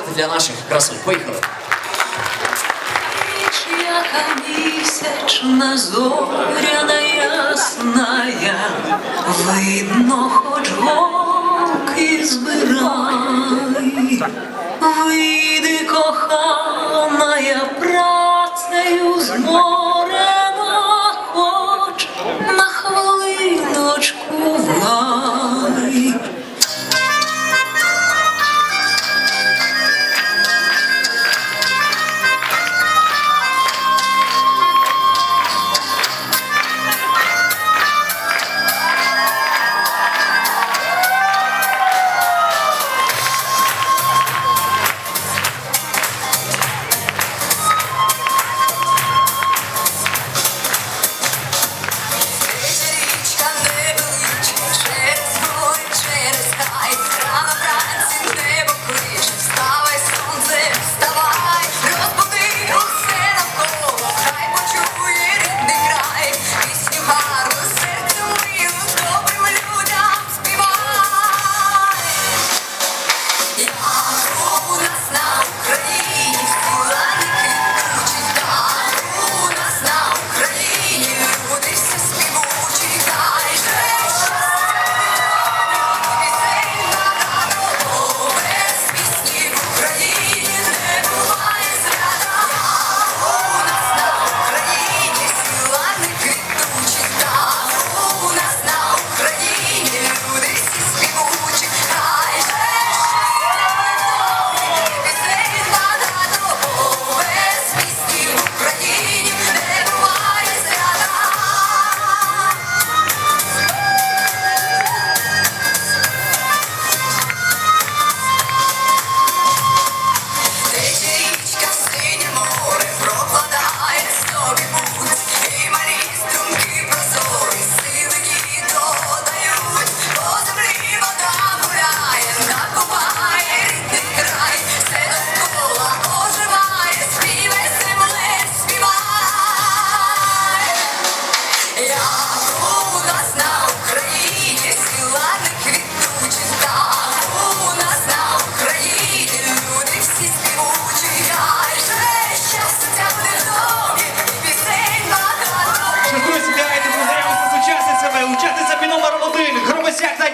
для наших красунь. Поїхали. Яка місячна зоряна ясная, видно, хоч голки збирай, вийди, коханая,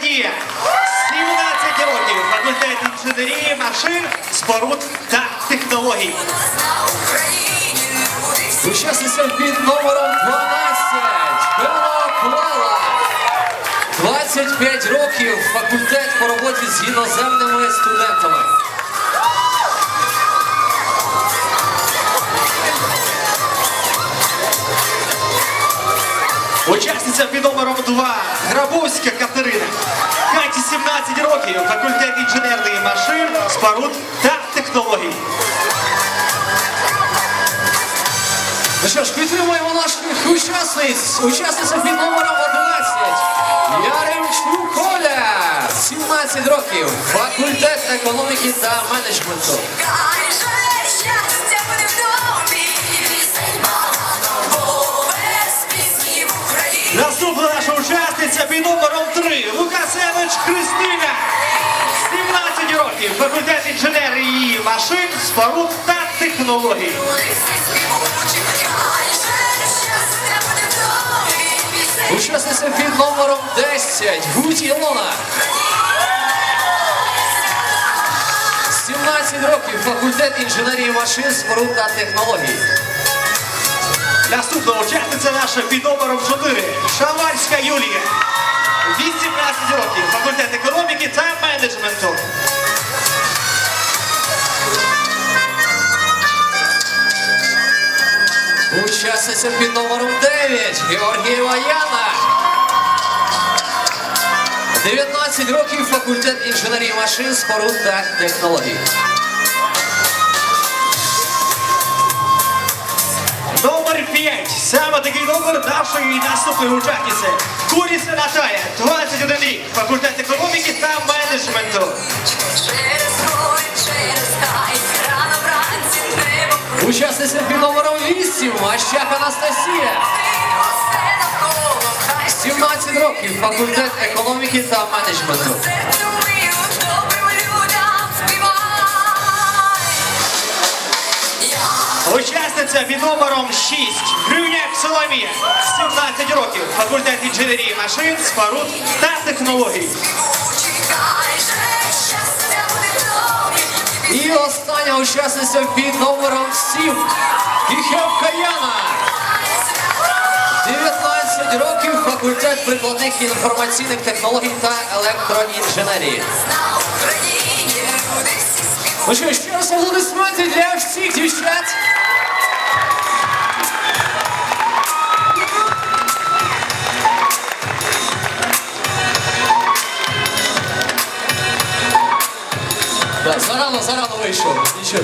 Надія. 17 років. Факультет інженерії, машин, споруд та технологій. Учасниця під номером 12. Бела Клала. 25 років. Факультет по роботі з іноземними студентами. Учасниця під номером 2 Грабовська Катерина. Каті 17 років. Факультет інженерної машин, споруд та технологій. Ну що ж, підтримуємо наших учасниць. Учасниця під номером 11. Яремчук Коля. 17 років. Факультет економіки та менеджменту. Учасниця номером 3 Лукасевич Христина. 17 років. Факультет інженерії машин, споруд та технологій. Учасниця під номером 10. Гуть Ілона. 17 років. Факультет інженерії машин, споруд та технологій. Наступна учасниця наша під номером 4 Шаварська Юлія. 18 років. Факультет економіки та менеджменту. Учасниця під номером 9. Георгієва Яна. 19 років. Факультет інженерії машин, споруд та технологій. 5. Саме такий номер нашої наступної учасниці. Куріця Наталія. 21 рік. Факультет економіки та менеджменту. Учасниця під номером 8. Мащак Анастасія. усе 17 років. Факультет економіки та менеджменту. Учасниця під номером 6. Грюняк 17 років. Факультет інженерії машин, споруд та технологій. І остання учасниця під номером 7. Кіхевка Яна. 19 років, факультет прикладних інформаційних технологій та електроінженерії. Ну що, ще раз аплодисменти для всіх дівчат. Da, saralla saralla o işi. İşi.